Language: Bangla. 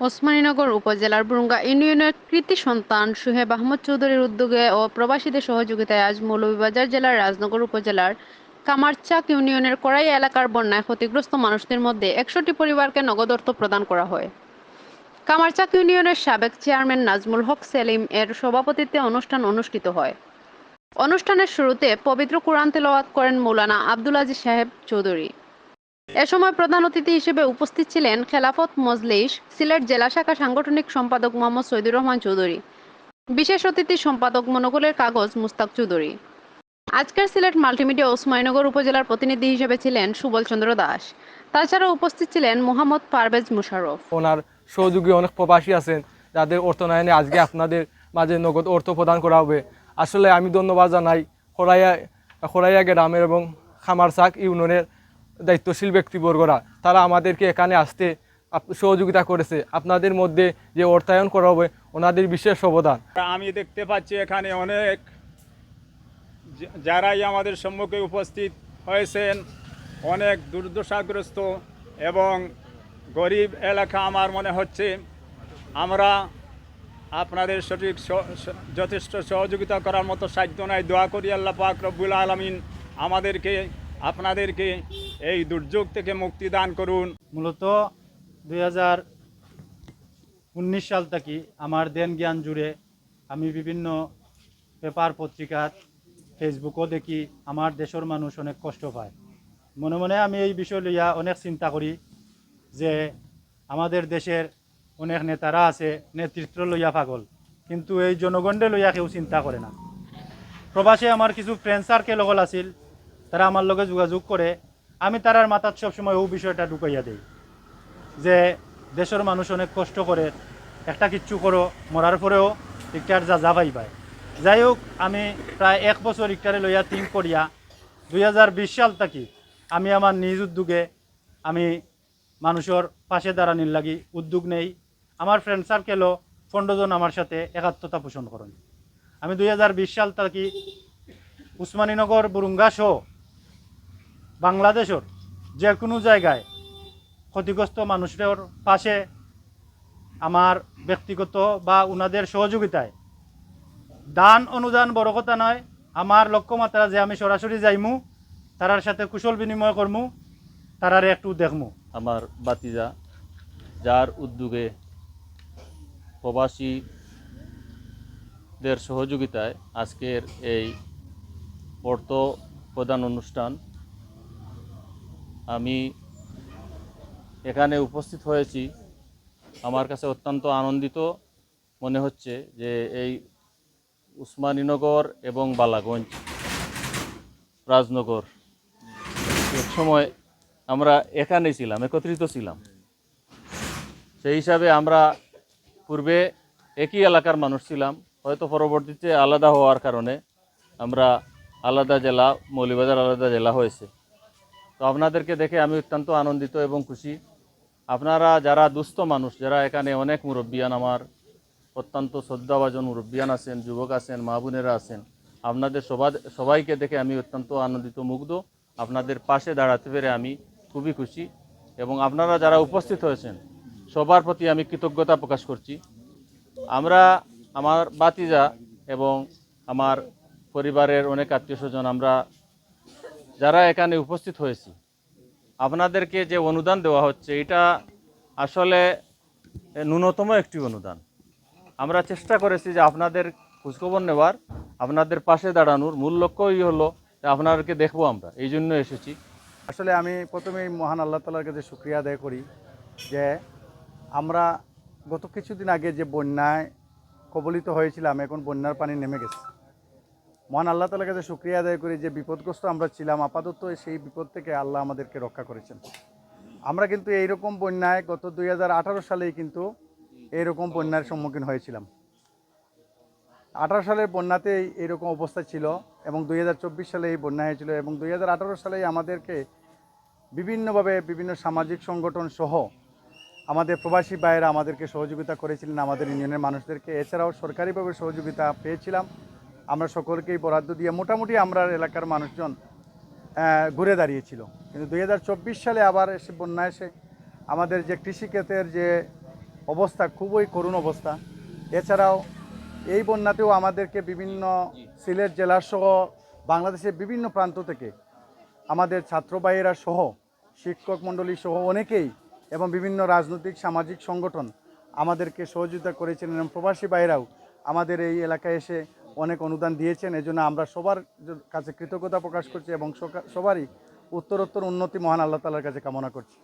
ওসমানীনগর উপজেলার বুরুঙ্গা ইউনিয়নের কৃতি সন্তান সুহেব আহমদ চৌধুরীর উদ্যোগে ও প্রবাসীদের সহযোগিতায় আজ মৌলভীবাজার জেলার রাজনগর উপজেলার কামারচাক ইউনিয়নের কড়াই এলাকার বন্যায় ক্ষতিগ্রস্ত মানুষদের মধ্যে একশোটি পরিবারকে নগদ অর্থ প্রদান করা হয়। কামারচাক ইউনিয়নের সাবেক চেয়ারম্যান নাজমুল হক সেলিম এর সভাপতিত্বে অনুষ্ঠান অনুষ্ঠিত হয়। অনুষ্ঠানের শুরুতে পবিত্র কোরআন তেলাওয়াত করেন মৌলানা আব্দুল আজিজ সাহেব চৌধুরী। এ সময় প্রধান অতিথি হিসেবে উপস্থিত ছিলেন খেলাফত মজলিস, সিলেট জেলা শাখা সাংগঠনিক সম্পাদক মোহাম্মদ সৈদুর রহমান চৌধুরী, বিশেষ অতিথি সম্পাদক মনোকুলের কাগজ মুস্তাক চৌধুরী। আজকের সিলেট মাল্টিমিডিয়া ওসমাইনগর উপজেলার প্রতিনিধি হিসেবে ছিলেন সুবল চন্দ্র দাস। তাছাড়া উপস্থিত ছিলেন মোহাম্মদ পারভেজ মুশারফ। ওনার সহযোগী অনেক প্রবাসী আছেন, যাদের অর্থনয়নে আজকে আপনাদের মাঝে নগদ অর্থ প্রদান করা হবে। আসলে আমি ধন্যবাদ জানাই খোরাইয়া খোরাইয়া গ্রামের এবং খামারসাক ইউনিয়নের দায়িত্বশীল ব্যক্তিবর্গরা, তারা আমাদেরকে এখানে আসতে সহযোগিতা করেছে। আপনাদের মধ্যে যে অর্থায়ন করা হবে, ওনাদের বিশেষ অবদান। আমি দেখতে পাচ্ছি এখানে অনেক যারাই আমাদের সম্মুখে উপস্থিত হয়েছেন, অনেক দুর্দশাগ্রস্ত এবং গরিব এলাকা আমার মনে হচ্ছে, আমরা আপনাদের সঠিক যথেষ্ট সহযোগিতা করার মতো সাধ্য নাই। দোয়া করি আল্লাহ পাক রব্বুল আলমিন আমাদেরকে, আপনাদেরকে এই দুর্যোগ থেকে মুক্তি দান করুন। মূলত দুই উনিশ সাল থেকে আমার দেন জ্ঞান জুড়ে আমি বিভিন্ন পেপার পত্রিকার ফেসবুকও দেখি, আমার দেশের মানুষ অনেক কষ্ট পায়। মনে মনে আমি এই বিষয় লইয়া অনেক চিন্তা করি যে আমাদের দেশের অনেক নেতারা আছে, নেতৃত্ব লইয়া পাগল, কিন্তু এই জনগণে লইয়া কেউ চিন্তা করে না। প্রবাসে আমার কিছু ফ্রেন্ড সার্কেল লগল আছিল, তারা আমার লগে যোগাযোগ করে আমি তারার মাথাত সবসময় ও বিষয়টা ঢুকাইয়া দেই। যে দেশের মানুষ অনেক কষ্ট করে একটা কিচ্ছু করো, মরার পরেও ইকটার যা যা পাই যাই হোক, আমি প্রায় এক বছর ইকটারে লইয়া থিঙ্ক করিয়া, দুই হাজার বিশ সাল থাকি আমি আমার নিজ উদ্যোগে আমি মানুষের পাশে দাঁড়ানির লাগি উদ্যোগ নেই। আমার ফ্রেন্ড সার্কেলও পনেরো জন আমার সাথে একাত্মতা পোষণ করেন। আমি দুই হাজার বিশ সাল থাকি উসমানীনগর, বুরুঙ্গা বাংলাদেশের যে কোনো জায়গায় ক্ষতিগ্রস্ত মানুষের পাশে আমার ব্যক্তিগত বা উনাদের সহযোগিতায় দান, অনুদান বড় কথা নয়। আমার লক্ষ্যমাত্রা যে আমি সরাসরি যাইমু, তারার সাথে কুশল বিনিময় করমু, তারারে একটু দেখমু। আমার বাতিজা, যার উদ্যোগে প্রবাসীদের সহযোগিতায় আজকের এই অর্থ প্রদান অনুষ্ঠান আমি এখানে উপস্থিত হয়েছি। আমার কাছে অত্যন্ত আনন্দিত মনে হচ্ছে যে এই উসমানীনগর এবং বালাগঞ্জ রাজনগর এক সময় আমরা এখানে ছিলাম, একত্রিত ছিলাম। সেই হিসাবে আমরা পূর্বে একই এলাকার মানুষ ছিলাম, হয়তো পরবর্তীতে আলাদা হওয়ার কারণে আমরা আলাদা জেলা মৌলিবাজার আলাদা জেলা হয়েছে। আপনাদেরকে দেখে আমি অত্যন্ত আনন্দিত এবং খুশি। আপনারা যারা দুস্থ মানুষ, যারা এখানে অনেক মুরব্বিয়ান আমার, অত্যন্ত শ্রদ্ধাভাজন মুরব্বিয়ান আছেন, যুবক আছেন, মা বোনেরা আছেন, আপনাদের সবা, সবাইকে দেখে আমি অত্যন্ত আনন্দিত, মুগ্ধ। আপনাদের পাশে দাঁড়াতে পেরে আমি খুবই খুশি এবং আপনারা যারা উপস্থিত হয়েছেন, সবার প্রতি আমি কৃতজ্ঞতা প্রকাশ করছি। আমরা, আমার বাতিজা এবং আমার পরিবারের অনেক আত্মীয় স্বজন আমরা যারা এখানে উপস্থিত হয়েছি, আপনাদেরকে যে অনুদান দেওয়া হচ্ছে, এটা আসলে ন্যূনতম একটি অনুদান। আমরা চেষ্টা করেছি যে আপনাদের খোঁজখবর নেওয়ার, আপনাদের পাশে দাঁড়ানোর। মূল লক্ষ্যই হলো যে আপনাদেরকে দেখব আমরা, এই জন্য এসেছি। আসলে আমি প্রথমেই মহান আল্লাহ তালার কাছে শুক্রিয়া আদায় করি যে আমরা গত কিছুদিন আগে যে বন্যায় কবলিত হয়েছিলাম, এখন বন্যার পানি নেমে গেছে। মহান আল্লাহ তালার কাছে শুক্রিয়া আদায় করি যে বিপদগ্রস্ত আমরা ছিলাম, আপাতত সেই বিপদ থেকে আল্লাহ আমাদেরকে রক্ষা করেছেন। আমরা কিন্তু এইরকম বন্যায় গত দুই হাজার আঠারো সালেই কিন্তু এইরকম বন্যার সম্মুখীন হয়েছিলাম। আঠারো সালের বন্যাতেই এরকম অবস্থা ছিল এবং দু হাজার চব্বিশ সালে এই বন্যা হয়েছিল এবং দুই সালেই আমাদেরকে বিভিন্নভাবে বিভিন্ন সামাজিক সংগঠন সহ আমাদের প্রবাসী ভাইয়েরা আমাদেরকে সহযোগিতা করেছিলেন, আমাদের ইউনিয়নের মানুষদেরকে। এছাড়াও সরকারিভাবে সহযোগিতা পেয়েছিলাম। আমরা সকলকেই বরাদ্দ দিয়ে মোটামুটি আমরা এলাকার মানুষজন ঘুরে দাঁড়িয়েছিল। কিন্তু দু হাজার চব্বিশ সালে আবার এসে বন্যা এসে আমাদের যে কৃষিক্ষেত্রের যে অবস্থা, খুবই করুণ অবস্থা। এছাড়াও এই বন্যাতেও আমাদেরকে বিভিন্ন সিলেট জেলার সহ বাংলাদেশের বিভিন্ন প্রান্ত থেকে আমাদের ছাত্রবাহীরা সহ, শিক্ষক মণ্ডলী সহ অনেকেই এবং বিভিন্ন রাজনৈতিক, সামাজিক সংগঠন আমাদেরকে সহযোগিতা করেছেন এবং প্রবাসী ভাইরাও আমাদের এই এলাকায় এসে অনেক অনুদান দিয়েছেন, এজন্য আমরা সবার কাছে কৃতজ্ঞতা প্রকাশ করছি এবং সবারই উত্তরোত্তর উন্নতি মহান আল্লাহ তালার কাছে কামনা করছি।